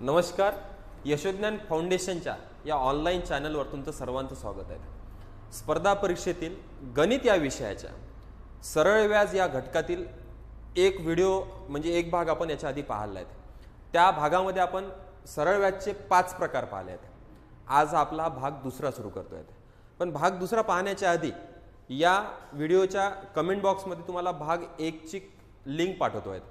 नमस्कार यशोज्ञान फाउंडेशनच्या या ऑनलाईन चॅनलवर तुमचं सर्वांचं स्वागत आहे. स्पर्धा परीक्षेतील गणित या विषयाच्या सरळ व्याज या घटकातील एक व्हिडिओ म्हणजे एक भाग आपण याच्या आधी पाहिला आहे. त्या भागामध्ये आपण सरळ व्याजचे पाच प्रकार पाहिले आहेत. आज आपला भाग दुसरा सुरू करतो आहे पण भाग दुसरा पाहण्याच्या आधी या व्हिडिओच्या कमेंट बॉक्समध्ये तुम्हाला भाग एकची लिंक पाठवतो आहेत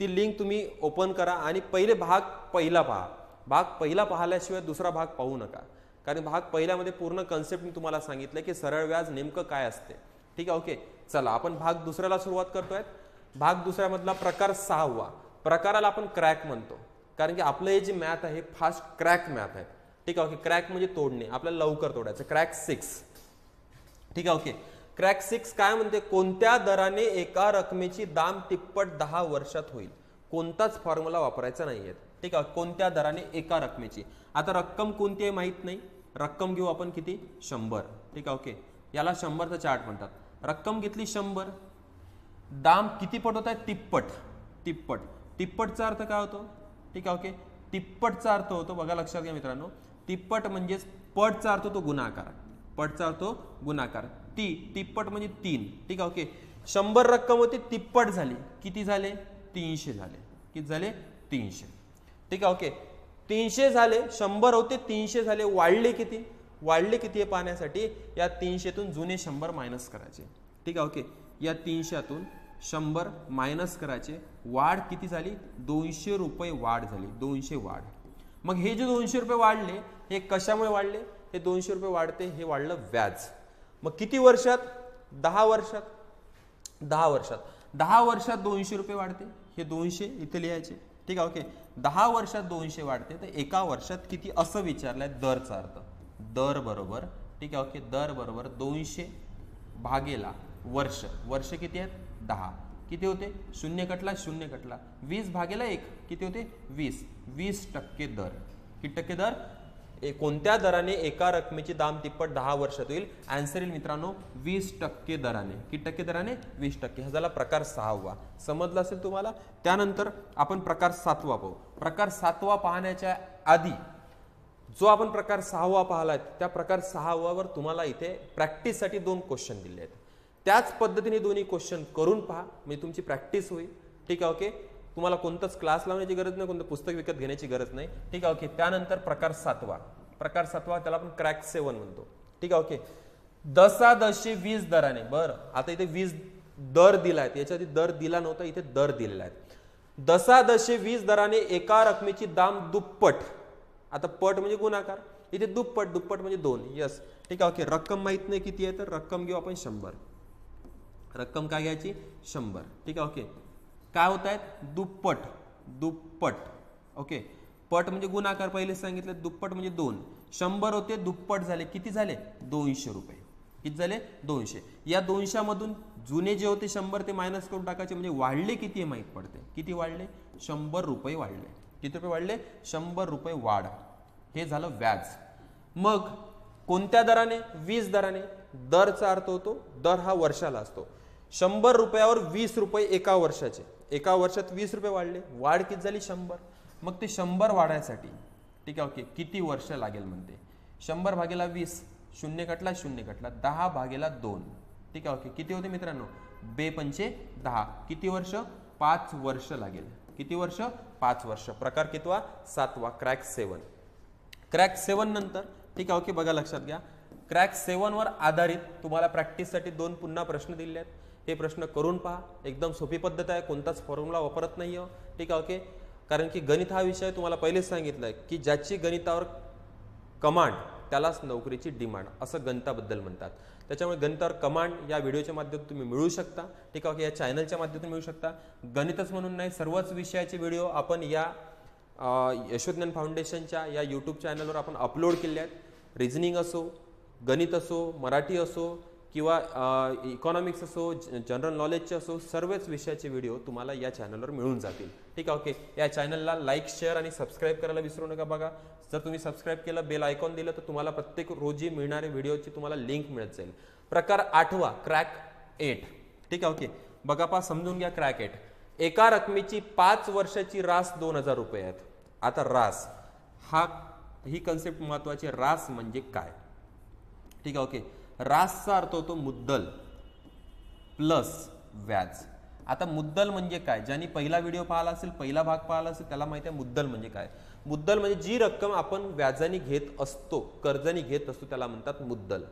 ती लिंक तुम्ही ओपन करा आणि पहिले भाग पहिला पहा. भाग पहिला पाहिल्याशिवाय दुसरा भाग पाहू नका. कारण भाग पहिल्यामध्ये पूर्ण कन्सेप्ट मी तुम्हाला सांगितलं की सरळ व्याज नेमकं काय असते. ठीक आहे ओके चला आपण भाग दुसऱ्याला सुरुवात करतोय भाग दुसऱ्यामधला प्रकार सहावा. प्रकाराला आपण क्रॅक म्हणतो. कारण की आपलं हे जे मॅथ आहे फास्ट क्रॅक मॅथ आहे. ठीक आहे ओके क्रॅक म्हणजे तोडणे. आपल्याला लवकर तोडायचं. क्रॅक सिक्स ठीक आहे ओके क्रॅक सिक्स काय म्हणते? कोणत्या दराने एका रकमेची दाम तिप्पट दहा वर्षात होईल? कोणताच फॉर्म्युला वापरायचा नाही आहे ठीक आहे? कोणत्या दराने एका रकमेची? आता रक्कम कोणती आहे माहीत नाही. रक्कम घेऊ आपण किती? शंभर. ठीक आहे? ओके. याला शंभरचा चार्ट म्हणतात. रक्कम घेतली शंभर. दाम किती पट होत आहे? तिप्पट. तिप्पट. तिप्पटचा अर्थ काय होतो? ठीक आहे? ओके. तिप्पटचा अर्थ होतो बघा लक्षात घ्या मित्रांनो. तिप्पट म्हणजेच पटचा अर्थ तो गुणाकार. पटचा अर्थ गुणाकार. ती तिप्पट म्हणजे तीन. ठीक आहे ओके शंभर रक्कम होती तिप्पट झाली. किती झाले? तीनशे झाले. किती झाले? तीनशे. ठीक आहे ओके तीनशे झाले शंभर होते तीनशे झाले. वाढले किती? वाढले किती हे पाहण्यासाठी या तीनशेतून जुने शंभर मायनस करायचे. ठीक आहे ओके या तीनशेतून शंभर मायनस करायचे. वाढ किती झाली? दोनशे रुपये वाढ झाली. दोनशे वाढ. मग हे जे दोनशे रुपये वाढले हे कशामुळे वाढले? हे दोनशे रुपये वाढते हे वाढलं व्याज. मग किती वर्षात? दहा वर्षात. दहा वर्षात. दहा वर्षात दोनशे रुपये वाढते? हे दोनशे इथे लिहायचे. ठीक आहे ओके. दहा वर्षात दोनशे वाढते तर एका वर्षात किती? असं विचारलंय दरचा अर्थ. दर बरोबर. ठीक आहे ओके. दर बरोबर दोनशे भागेला वर्ष. वर्ष किती आहेत? दहा. किती होते? शून्य कटला शून्य कटला. वीस भागेला एक. किती होते? वीस. वीस टक्के दर. किती टक्के दर? कोणत्या दराने एका रकमेची दाम तिप्पट दहा वर्षात होईल? आन्सर येईल मित्रांनो वीस टक्के दराने. किती टक्के दराने? वीस टक्के. हा झाला प्रकार सहावा. समजला असेल तुम्हाला? त्यानंतर आपण प्रकार सातवा पाहू. प्रकार सातवा पाहण्याच्या आधी जो आपण प्रकार सहावा पाहिलाय त्या प्रकार सहावावर तुम्हाला इथे प्रॅक्टिससाठी दोन क्वेश्चन दिले आहेत. त्याच पद्धतीने दोन्ही क्वेश्चन करून पहा. म्हणजे तुमची प्रॅक्टिस होईल. ठीक आहे ओके? तुम्हाला कोणताच क्लास लावण्याची गरज नाही कोणतं पुस्तक विकत घेण्याची गरज नाही. ठीक आहे ओके? त्यानंतर प्रकार सातवा. प्रकार सातवा त्याला आपण क्रॅक सेवन म्हणतो. ठीक आहे ओके. दसा वीज दराने बरं. आता इथे वीज दर दिला आहेत याच्या आधी दर दिला नव्हता इथे दर दिलेला आहे. दसा वीज दराने एका रकमेची दाम दुप्पट. आता पट म्हणजे गुणाकार. इथे दुप्पट दुप्पट म्हणजे दोन. यस ठीक आहे ओके. रक्कम माहीत नाही किती आहे तर रक्कम घेऊ आपण शंभर. रक्कम काय घ्यायची? शंभर. ठीक आहे ओके. काय होत आहेत दुप्पट. दुप्पट. ओके. पट म्हणजे गुणाकार पहिले सांगितलं दुप्पट म्हणजे दोन. शंभर होते दुप्पट झाले. किती झाले? दोनशे रुपये. किती झाले? दोनशे. या दोनशेमधून जुने जे होते शंभर ते मायनस करून टाकायचे. म्हणजे वाढले किती हे माहीत पडते? किती वाढले? शंभर रुपये वाढले. किती रुपये वाढले? शंभर रुपये वाढ. हे झालं व्याज. मग कोणत्या दराने? वीस दराने. दरचा अर्थ होतो दर हा वर्षाला असतो. शंभर रुपयावर वीस रुपये एका वर्षाचे. एका वर्षात वीस रुपये वाढले. वाढ किती झाली? शंभर. मग ते शंभर वाढायसाठी. ठीक आहे ओके. किती वर्ष लागेल म्हणते. शंभर भागेला वीस शून्य कटला शून्य कटला दहा भागेला दोन. ठीक आहे ओके. किती होते मित्रांनो? बे पंचे दहा. किती वर्ष? पाच वर्ष लागेल. किती वर्ष? पाच वर्ष. प्रकार कितवा सातवा. क्रॅक सेवन. क्रॅक सेवन नंतर ठीक आहे ओके बघा लक्षात घ्या. क्रॅक सेवनवर आधारित तुम्हाला प्रॅक्टिससाठी दोन पुन्हा प्रश्न दिले आहेत. हे प्रश्न करून पहा. एकदम सोपी पद्धत आहे. कोणताच फॉर्म्युला वापरत नाही हो ठीक आहे ओके. कारण की गणित हा विषय तुम्हाला पहिलेच सांगितलं आहे की ज्याची गणितावर कमांड त्यालाच नोकरीची डिमांड असं गणिताबद्दल म्हणतात. त्याच्यामुळे गणितावर कमांड या व्हिडिओच्या माध्यमातून तुम्ही मिळू शकता. ठीक आहे या चॅनलच्या माध्यमातून मिळू शकता. गणितच म्हणून नाही सर्वच विषयाचे व्हिडिओ आपण या यशोज्ञान फाउंडेशनच्या या यूट्यूब चॅनलवर आपण अपलोड केले आहेत. रिझनिंग असो गणित असो मराठी असो किंवा इकॉनॉमिक्स असो जनरल नॉलेजचे असो सर्वच विषयाचे व्हिडिओ तुम्हाला या चॅनलवर मिळून जातील. ठीक आहे ओके या चॅनलला लाईक शेअर आणि सबस्क्राईब करायला विसरू नका बघा. जर तुम्ही सबस्क्राईब केलं बेल आयकॉन दिलं तर तुम्हाला प्रत्येक रोजी मिळणाऱ्या व्हिडिओची तुम्हाला लिंक मिळत जाईल. प्रकार आठवा क्रॅक एट ठीक आहे ओके बघा पा समजून घ्या क्रॅक एट एका रकमेची पाच वर्षाची रास दोन हजार रुपये आहेत. आता रास. हा ही कन्सेप्ट महत्वाची रास म्हणजे काय? ठीक आहे ओके रासचा अर्थ होतो मुद्दल प्लस व्याज. आता मुद्दल म्हणजे काय? ज्यांनी पहिला व्हिडिओ पाहिला असेल पहिला भाग पाहिला असेल त्याला माहिती आहे मुद्दल म्हणजे काय? मुद्दल म्हणजे जी रक्कम आपण व्याजाने घेत असतो कर्जाने घेत असतो त्याला म्हणतात मुद्दल.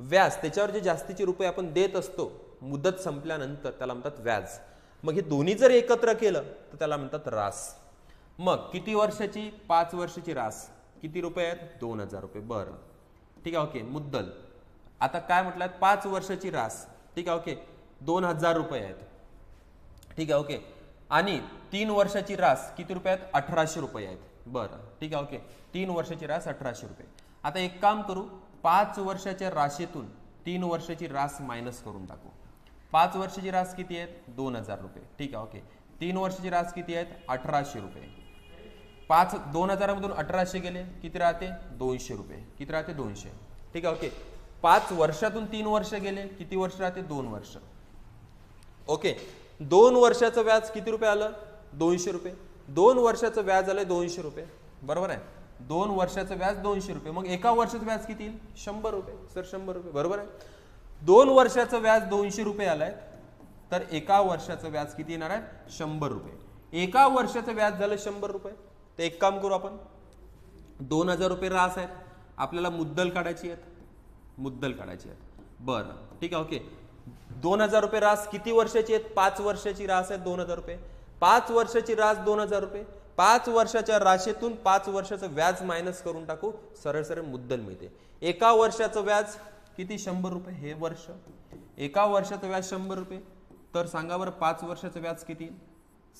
व्याज त्याच्यावर जे जास्तीचे रुपये आपण देत असतो मुदत संपल्यानंतर त्याला म्हणतात व्याज. मग हे दोन्ही जर एकत्र केलं तर त्याला म्हणतात रास. मग किती वर्षाची? पाच वर्षाची रास. किती रुपये आहेत? दोन हजार रुपये. बरं. ठीक आहे ओके. मुद्दल. आता काय म्हटलं? पाच वर्षाची रास. ठीक आहे ओके. दोन हजार रुपये आहेत. ठीक आहे ओके. आणि तीन वर्षाची रास किती रुपये आहेत? अठराशे रुपये आहेत. बरं. ठीक आहे ओके. तीन वर्षाची रास अठराशे रुपये. आता एक काम करू. पाच वर्षाच्या राशीतून तीन वर्षाची रास मायनस करून टाकू. पाच वर्षाची रास किती आहेत? दोन हजार रुपये. ठीक आहे ओके. तीन वर्षाची रास किती आहेत? अठराशे रुपये. पाच दोन हजारामधून अठराशे गेले. किती राहते? दोनशे रुपये. किती राहते? दोनशे. ठीक आहे ओके. पाच वर्षातून तीन वर्ष गेले किती वर्ष राहते? दोन वर्ष. ओके. दोन वर्षाचं व्याज किती रुपये आलं? दोनशे रुपये. दोन वर्षाचं व्याज आलं दोनशे रुपये. बरोबर आहे? दोन वर्षाचं व्याज दोनशे रुपये. मग एका वर्षाचं व्याज किती येईल? शंभर रुपये. सर शंभर रुपये. बरोबर आहे? दोन वर्षाचं व्याज दोनशे रुपये आलंय तर एका वर्षाचं व्याज किती येणार आहे? शंभर रुपये. एका वर्षाचं व्याज झालं शंभर रुपये. तर एक काम करू आपण. दोन हजार रुपये रास आहेत. आपल्याला मुद्दल काढायची आहेत. मुद्दल काढायची आहेत बरं ठीक आहे ओके. दोन हजार रुपये रास किती वर्षाची आहेत? पाच वर्षाची रास आहेत दोन हजार रुपये. पाच वर्षाची रास दोन हजार रुपये. पाच वर्षाच्या राशेतून पाच वर्षाचं व्याज मायनस करून टाकू. सरळ सरळ मुद्दल मिळते. एका वर्षाचं व्याज किती? शंभर रुपये. हे वर्ष. एका वर्षाचं व्याज शंभर रुपये. तर सांगा बरं पाच वर्षाचं व्याज किती?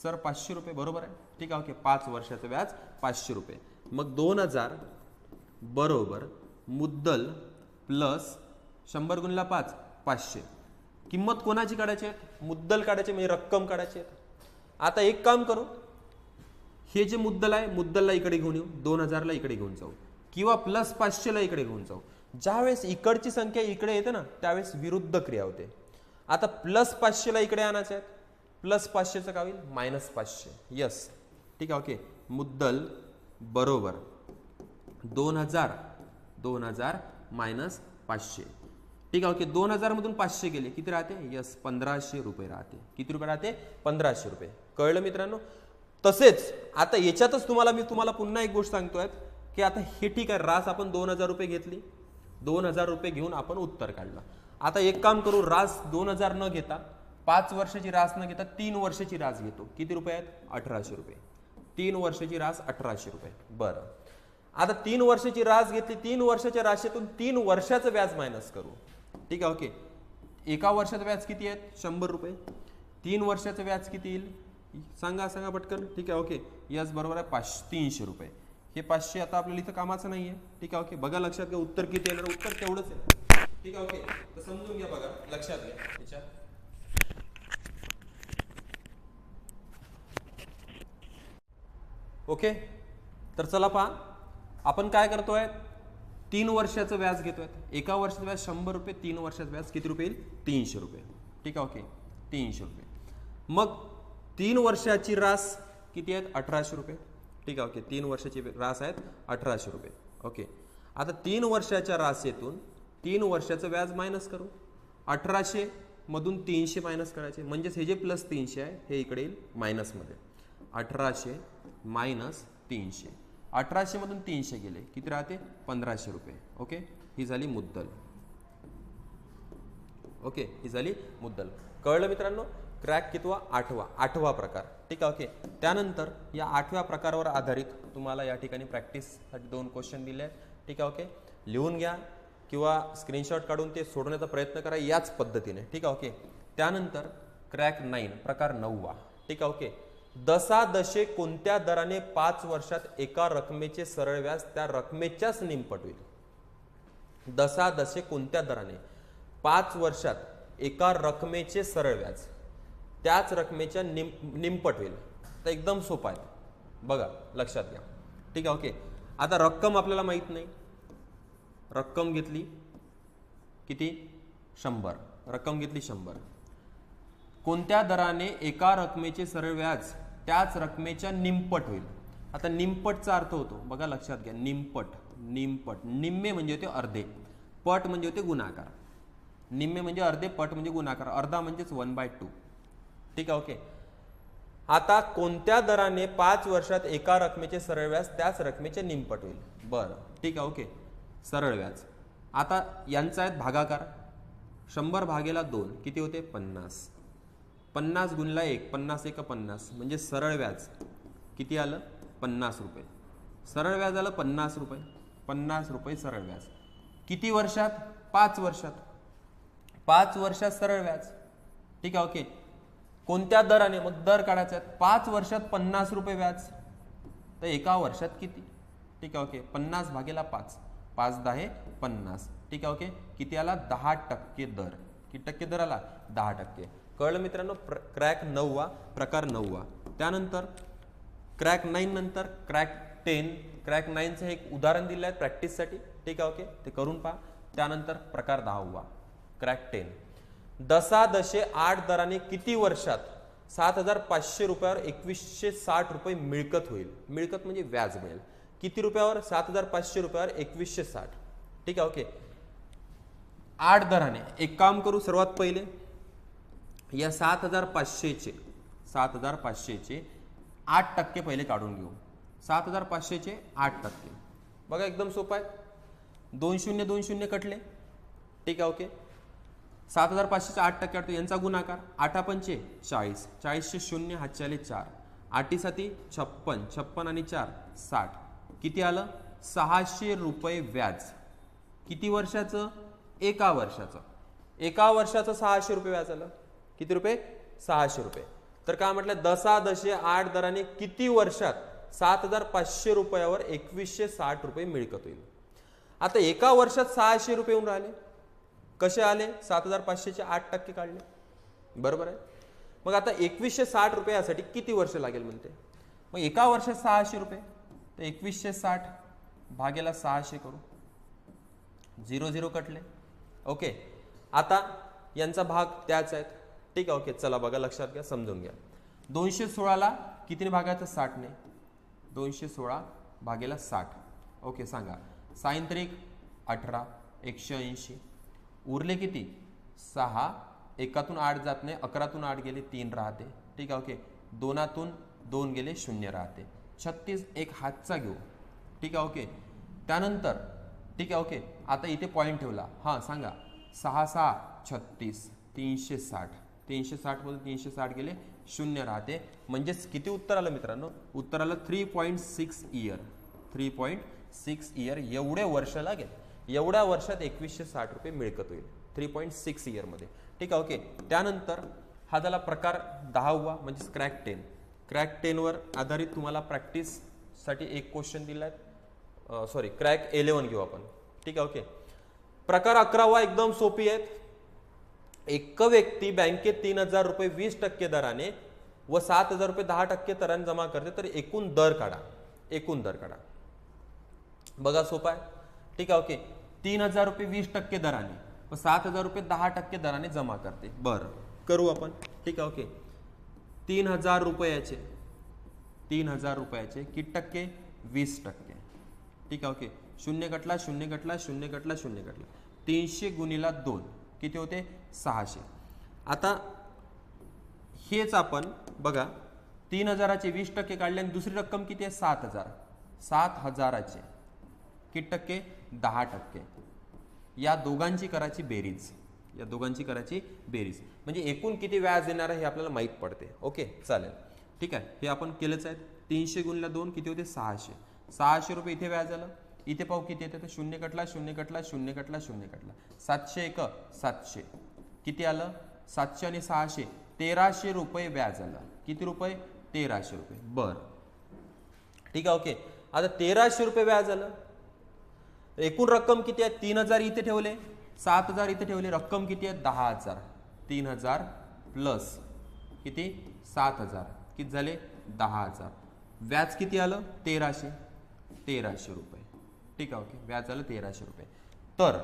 सर पाचशे रुपये. बरोबर आहे? ठीक आहे ओके. पाच वर्षाचं व्याज पाचशे रुपये. मग दोन हजार बरोबर मुद्दल प्लस शंभर गुणला पाच पाचशे. किंमत कोणाची काढायची आहे? मुद्दल काढायची म्हणजे रक्कम काढायची आहे. आता एक काम करू. हे जे मुद्दल आहे मुद्दलला इकडे घेऊन येऊ. दोन हजारला इकडे घेऊन जाऊ. किंवा प्लस पाचशेला इकडे घेऊन जाऊ. ज्यावेळेस इकडची संख्या इकडे येते ना त्यावेळेस विरुद्ध क्रिया होते. आता प्लस पाचशेला इकडे आणायचे आहेत. प्लस पाचशेचं काय होईल? मायनस पाचशे. यस. ठीक आहे ओके. मुद्दल बरोबर. दोन हजार. दोन हजार मायनस पाचशे. ठीक आहे ओके. दोन हजारमधून पाचशे गेले. किती राहते? यस पंधराशे रुपये राहते. किती रुपये राहते? पंधराशे रुपये. कळलं मित्रांनो? तसेच आता याच्यातच तुम्हाला मी तुम्हाला पुन्हा एक गोष्ट सांगतोय की आता हे ठीक आहे रास आपण दोन हजार रुपये घेतली. दोन हजार रुपये घेऊन आपण उत्तर काढलं. आता एक काम करू रास दोन हजार न घेता पाच वर्षाची रास न घेता तीन वर्षाची रास घेतो. किती रुपये आहेत? अठराशे रुपये. तीन वर्षाची रास अठराशे रुपये. बरं. आता तीन वर्षाची रास घेतली तीन वर्षाच्या राशीतून तीन वर्षाचं व्याज मायनस करू. ठीक आहे ओके. एका वर्षाचं व्याज किती आहेत शंभर रुपये. तीन वर्षाचं व्याज किती येईल? सांगा सांगा पटकन. ठीक आहे ओके. यस बरोबर आहे पाचशे तीनशे रुपये. हे पाचशे आता आपल्याला इथं कामाचं नाही आहे ठीक आहे ओके. बघा लक्षात घ्या उत्तर किती येणार? उत्तर तेवढंच आहे. ठीक आहे ओके. तर समजून घ्या बघा लक्षात घ्या. त्याच्या ओके? तर चला पहा. आपण काय करतोय? तीन वर्षाचं व्याज घेतोय. एका वर्षाचं व्याज शंभर रुपये तीन वर्षाचं व्याज किती रुपये येईल? तीनशे रुपये. ठीक आहे ओके. तीनशे रुपये. मग तीन वर्षाची रास किती आहेत? अठराशे रुपये. ठीक आहे ओके. तीन वर्षाची रास आहेत अठराशे रुपये. ओके. आता तीन वर्षाच्या रासेतून तीन वर्षाचं व्याज मायनस करू. अठराशे मधून तीनशे मायनस करायचे. म्हणजेच हे जे प्लस तीनशे आहे हे इकडे येईल मायनसमध्ये अठराशे मायनस तीनशे. अठराशेमधून तीनशे गेले. किती राहते? पंधराशे रुपये. ओके? ही झाली मुद्दल. ओके? ही झाली मुद्दल. कळलं मित्रांनो? क्रॅक कितवा? आठवा. आठवा प्रकार. ठीक आहे ओके. त्यानंतर या आठव्या प्रकारावर आधारित तुम्हाला या ठिकाणी प्रॅक्टिससाठी दोन क्वेश्चन दिले आहेत. ठीक आहे ओके? लिहून घ्या किंवा स्क्रीनशॉट काढून ते सोडवण्याचा प्रयत्न करा याच पद्धतीने. ठीक आहे ओके? त्यानंतर क्रॅक नाईन प्रकार नववा. ठीक आहे ओके? दशादशे कोणत्या दराने पाच वर्षात एका रकमेचे सरळ व्याज त्या रकमेच्याच निमपट होईल? दशादशे कोणत्या दराने पाच वर्षात एका रकमेचे सरळ व्याज त्याच रकमेच्या निम निमपट होईल? तर एकदम सोपं आहे. बघा लक्षात घ्या. ठीक आहे ओके. आता रक्कम आपल्याला माहीत नाही. रक्कम घेतली किती? शंभर. रक्कम घेतली शंभर. कोणत्या दराने एका रकमेचे सरळ व्याज त्याच रकमेच्या निमपट होईल. आता निमपटचा अर्थ होतो बघा लक्षात घ्या निमपट निमपट. निम्मे म्हणजे होते अर्धे पट म्हणजे होते गुणाकार. निम्मे म्हणजे अर्धे पट म्हणजे गुणाकार. अर्धा म्हणजेच वन बाय टू. ठीक आहे ओके. आता कोणत्या दराने पाच वर्षात एका रकमेचे सरळ व्याज त्याच रकमेचे निमपट होईल? बरं ठीक आहे ओके. सरळ व्याज. आता यांचा आहेत भागाकार. शंभर भागेला दोन किती होते? पन्नास. पन्नास गुणला एक पन्नास एक पन्नास म्हणजे सरळ व्याज. किती आलं? पन्नास रुपये. सरळ व्याज आलं पन्नास रुपये. पन्नास रुपये सरळ व्याज. किती वर्षात? पाच वर्षात. पाच वर्षात सरळ व्याज. ठीक आहे ओके. कोणत्या दराने? मग दर काढायचा आहेत पाच वर्षात पन्नास रुपये व्याज. तर एका वर्षात किती? ठीक आहे ओके. पन्नास भागेला पाच. पाच दहा हे पन्नास. ठीक आहे ओके. किती आला? दहा टक्के दर. किती टक्के दर आला? दहा टक्के. कळलं मित्रांनो? प्र क्रॅक नववा प्रकार नववा. त्यानंतर क्रॅक नाईन नंतर क्रॅक टेन. क्रॅक नाईनचं हे एक उदाहरण दिलं आहे प्रॅक्टिससाठी. ठीक आहे ओके? ते करून पहा. त्यानंतर प्रकार दहावा क्रॅक टेन. दसा दशे आठ दराने किती वर्षात सात हजार पाचशे रुपयावर एकवीसशे साठ रुपये मिळकत होईल? मिळकत म्हणजे व्याज मिळेल. किती रुपयावर? सात हजार पाचशे रुपयावर एकवीसशे साठ. ठीक आहे ओके? आठ दराने. एक काम करू सर्वात पहिले. या सात हजार पाचशेचे सात हजार पाचशेचे आठ टक्के पहिले काढून घेऊ. सात हजार पाचशेचे आठ टक्के. बघा एकदम सोपं आहे. दोन शून्य दोन शून्य कटले. ठीक आहे ओके. सात हजार पाचशेचे आठ टक्के काढतो यांचा गुणाकार आठा पंचे चाळीस. चाळीसशे शून्य हातचे चार. आठी छप्पन छप्पन आणि चार साठ. किती आलं? सहाशे रुपये व्याज. किती वर्षाचं? एका वर्षाचं. एका वर्षाचं सहाशे रुपये व्याज आलं. किती रुपये? सहाशे रुपये. तर काय म्हटलं? दसा दशे आठ दराने किती वर्षात सात हजार पाचशे रुपयावर एकवीसशे साठ रुपये मिळकत होईल? आता एका वर्षात सहाशे रुपये येऊन राहिले. कसे आले? सात हजार पाचशेचे आठ टक्के काढले. बरोबर आहे? मग आता एकवीसशे साठ रुपये यासाठी किती वर्ष लागेल म्हणते? मग एका वर्षात सहाशे रुपये. तर एकवीसशे साठ भागेला सहाशे करू. झिरो झिरो कटले. ओके. आता यांचा भाग त्याच आहेत. ठीक आहे ओके चला बघा लक्षात घ्या समजून घ्या. दोनशे सोळाला कितीने भागायचं साठने दोनशे सोळा भागेला साठ. ओके सांगा. सायंत्रिक अठरा एकशे ऐंशी. उरले किती? सहा. एकातून आठ जात नाही अकरातून आठ गेले तीन राहते. ठीक आहे ओके. दोनातून दोन गेले शून्य राहते. छत्तीस एक हातचा घेऊ. ठीक आहे ओके. त्यानंतर ठीक आहे ओके. आता इथे पॉईंट ठेवला. हां सांगा. सहा सहा छत्तीस. तीनशे साठ. तीनशे साठमधून तीनशे साठ गेले शून्य राहते. म्हणजेच किती उत्तर आलं मित्रांनो? उत्तर आलं three point six year three point six year एवढे वर्ष लागेल. एवढ्या वर्षात एकवीसशे साठ रुपये मिळकत होईल थ्री पॉईंट सिक्स इयरमध्ये ठीक आहे ओके त्यानंतर हा झाला प्रकार दहावा म्हणजे क्रॅक टेन क्रॅक टेनवर आधारित तुम्हाला प्रॅक्टिससाठी एक क्वेश्चन दिला आहे सॉरी क्रॅक एलेवन घेऊ आपण. ठीक आहे ओके प्रकार अकरावा एकदम सोपी आहेत. एक व्यक्ती बँकेत तीन हजार रुपये वीस टक्के दराने व सात हजार रुपये दहा टक्के दराने जमा करते तर एकूण दर काढा. एकूण दर काढा. बघा सोपा आहे. ठीक आहे ओके. तीन हजार रुपये वीस टक्के दराने व सात हजार रुपये दहा टक्के दराने जमा करते. बरं. करू आपण. ठीक आहे ओके. तीन हजार रुपयाचे तीन हजार रुपयाचे किती टक्के? वीस टक्के. ठीक आहे ओके. शून्य कटला शून्य कटला शून्य कटला शून्य कटला तीनशे गुणीला दोन. किती होते? सहाशे. आता हेच आपण बघा तीन हजाराचे वीस टक्के काढले आणि दुसरी रक्कम किती आहे? सात हजार. सात हजाराचे. किती टक्के? दहा टक्के. या दोघांची करायची बेरीज. या दोघांची करायची बेरीज. म्हणजे एकूण किती व्याज येणार आहे हे आपल्याला माहीत पडते. ओके चालेल. ठीक आहे हे आपण केलंच आहे तीनशे गुणला दोन किती होते? सहाशे. सहाशे रुपये इथे व्याज आलं. इथे पाहू किती येते? तर शून्य कटला शून्य कटला शून्य कटला शून्य कटला. सातशे एक सातशे. किती आलं? सातशे आणि सहाशे. तेराशे रुपये व्याज आलं. किती रुपये? तेराशे रुपये. बर. ठीक आहे ओके. आता तेराशे रुपये व्याज आलं. एकूण रक्कम किती आहे? तीन हजार इथे ठेवले. सात हजार इथे ठेवले. रक्कम किती आहे? दहा हजार. तीन हजार प्लस किती? सात हजार. किती झाले? दहा हजार. व्याज किती आलं? तेराशे. तेराशे रुपये. ठीक आहे ओके. व्याज झालं तेराशे रुपये. तर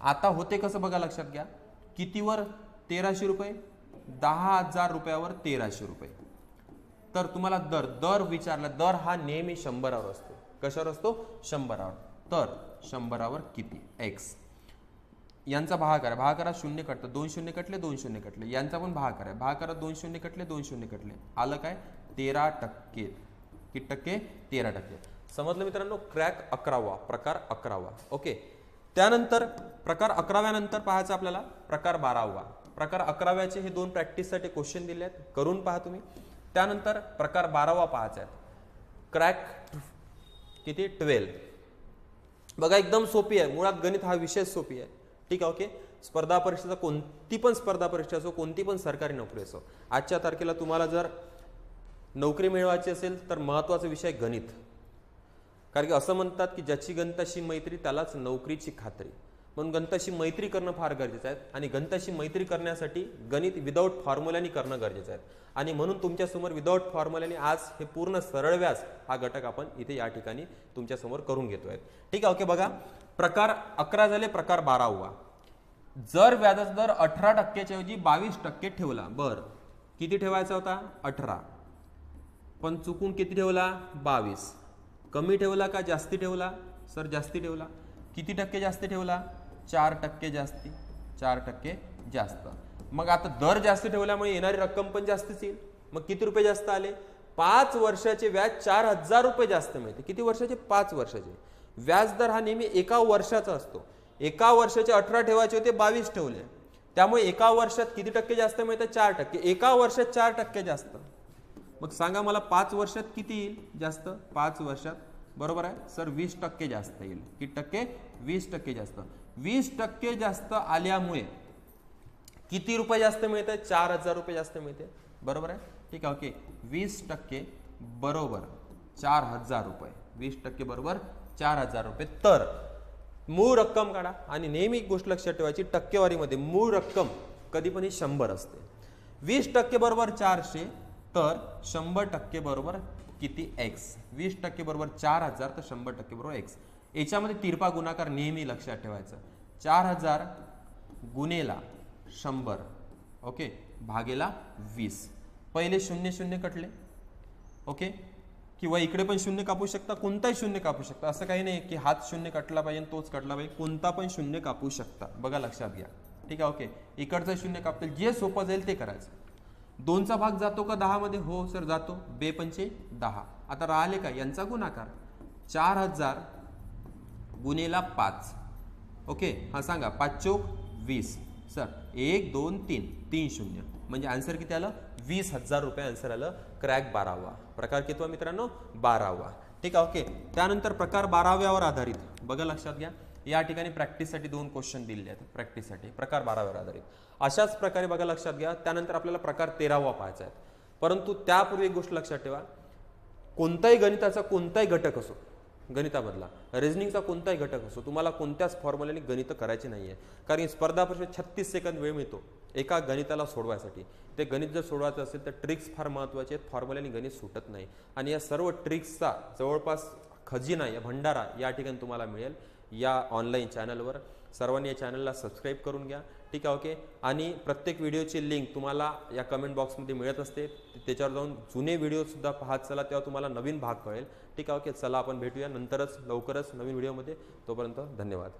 आता होते कसं बघा लक्षात घ्या. कितीवर? तेराशे रुपये. दहा हजार रुपयावर तेराशे रुपये. तर तुम्हाला दर दर विचारला दर हा नेहमी शंभरावर असतो. कशावर असतो? शंभरावर. तर शंभरावर किती? एक्स यांचा भागाकार आहे भागाकारात शून्य कटतं दोन शून्य कटले दोन शून्य कटले. यांचा पण भागाकार आहे भागाकारात दोन शून्य कटले दोन शून्य कटले. आलं काय? तेरा टक्के. किती टक्के? तेरा टक्के. समजलं मित्रांनो? क्रॅक अकरावा प्रकार अकरावा. ओके. त्यानंतर प्रकार अकराव्यानंतर पाहायचं आपल्याला प्रकार बारावा. प्रकार अकराव्याचे हे दोन प्रॅक्टिससाठी क्वेश्चन दिले आहेत करून पहा तुम्ही. त्यानंतर प्रकार बारावा पाहायचा आहे. क्रॅक किती? ट्वेल्व. बघा एकदम सोपी आहे. मुळात गणित हा विषय सोपी आहे. ठीक आहे ओके? स्पर्धा परीक्षेचा कोणती पण स्पर्धा परीक्षा असो कोणती पण सरकारी नोकरी असो आजच्या तारखेला तुम्हाला जर नोकरी मिळवायची असेल तर महत्त्वाचा विषय गणित. कारण की असं म्हणतात की ज्याची गंताशी मैत्री त्यालाच नोकरीची खात्री. म्हणून गणिताशी मैत्री करणं फार गरजेचं आहे आणि गणिताशी मैत्री करण्यासाठी गणित विदाऊट फॉर्म्युल्याने करणं गरजेचं आहे. आणि म्हणून तुमच्यासमोर विदाऊट फॉर्म्युल्याने आज हे पूर्ण सरळ व्याज हा घटक आपण इथे या ठिकाणी तुमच्यासमोर करून घेतोय. ठीक आहे ओके बघा. प्रकार अकरा झाले प्रकार बारा हुआ. जर व्याजाचा दर अठरा टक्क्याच्या ऐवजी बावीस टक्के ठेवला बर. किती ठेवायचा होता? अठरा. पण चुकून किती ठेवला? बावीस. कमी ठेवला का जास्ती ठेवला? सर जास्ती ठेवला. किती टक्के जास्ती ठेवला? चार टक्के जास्ती. चार टक्के जास्त. मग आता दर जास्त ठेवल्यामुळे येणारी रक्कम पण जास्तच येईल. मग किती रुपये जास्त आले? पाच वर्षाचे व्याज चार हजार रुपये जास्त मिळते. किती वर्षाचे? पाच वर्षाचे. व्याज दर हा नेहमी एका वर्षाचा असतो. एका वर्षाचे अठरा ठेवायचे होते बावीस ठेवले. त्यामुळे एका वर्षात किती टक्के जास्त मिळतं? चार टक्के. एका वर्षात चार टक्के जास्त. मग सांगा मला पाच वर्षात किती येईल? जास्त. पाच वर्षात. बरोबर आहे? सर वीस टक्के जास्त येईल. किती टक्के? वीस टक्के जास्त. वीस टक्के जास्त आल्यामुळे किती रुपये जास्त मिळते? चार हजार रुपये जास्त मिळते. बरोबर आहे? ठीक आहे ओके. वीस टक्के बरोबर चार हजार रुपये. वीस टक्के बरोबर चार हजार रुपये. तर मूळ रक्कम काढा आणि नेहमी एक गोष्ट लक्षात ठेवायची टक्केवारीमध्ये मूळ रक्कम कधी पण ही शंभर असते. वीस टक्के बरोबर चारशे तर शंभर टक्के बरोबर किती एक्स वीस टक्के बरोबर चार हजार तर शंभर टक्के बरोबर एक्स याच्यामध्ये तिरपा गुणाकार नेहमी लक्षात ठेवायचं. चार हजार गुणेला शंभर ओके? भागेला वीस. पहिले शून्य शून्य कटले ओके? किंवा इकडे पण शून्य कापू शकता कोणताही शून्य कापू शकता. असं काही नाही की हात शून्य कटला पाहिजे तोच कटला पाहिजे. कोणता पण शून्य कापू शकता. बघा लक्षात घ्या. ठीक आहे ओके? इकडचं शून्य कापतील. जे सोपं जाईल ते करायचं. दोनचा भाग जातो का दहामध्ये? हो सर जातो. बे पंचे दहा. आता राहिले का? यांचा गुणाकार. चार हजार गुणेला पाच. ओके? हा सांगा. पाच चौक वीस. सर एक दोन तीन. तीन शून्य. म्हणजे आन्सर किती आलं? वीस हजार रुपये आन्सर आलं. क्रॅक बारावा. प्रकार कितवा मित्रांनो? बारावा. ठीक आहे ओके. त्यानंतर प्रकार बाराव्यावर आधारित. बघा लक्षात घ्या. या ठिकाणी प्रॅक्टिससाठी दोन क्वेश्चन दिलेले आहेत. प्रॅक्टिससाठी. प्रकार बाराव्यावर आधारित. अशाच प्रकारे बघा लक्षात घ्या. त्यानंतर आपल्याला प्रकार तेरावा पाहायचा आहे. परंतु त्यापूर्वी एक गोष्ट लक्षात ठेवा. कोणताही गणिताचा कोणताही घटक असो गणितामधला रिझनिंगचा कोणताही घटक असो तुम्हाला कोणत्याच फॉर्म्युल्याने गणित करायचे नाही आहे कारण स्पर्धा परीक्षेत छत्तीस सेकंद वेळ मिळतो. एका गणिताला सोडवायसाठी. ते गणित जर सोडवायचं असेल तर ट्रिक्स फार महत्त्वाचे आहेत. फॉर्म्युल्याने गणित सुटत नाही. आणि या सर्व ट्रिक्सचा जवळपास खजिना या भंडारा या ठिकाणी तुम्हाला मिळेल. या ऑनलाईन चॅनलवर सर्वांनी या चॅनलला सबस्क्राईब करून घ्या. ठीक आहे ओके आणि प्रत्येक व्हिडिओची लिंक तुम्हाला या कमेंट बॉक्समध्ये मिळत असते. त्याच्यावर जाऊन जुने व्हिडिओसुद्धा पाहत चला तेव्हा तुम्हाला नवीन भाग कळेल. ठीक आहे ओके चला आपण भेटूया. नंतरच लवकरच नवीन व्हिडिओमध्ये तोपर्यंत धन्यवाद.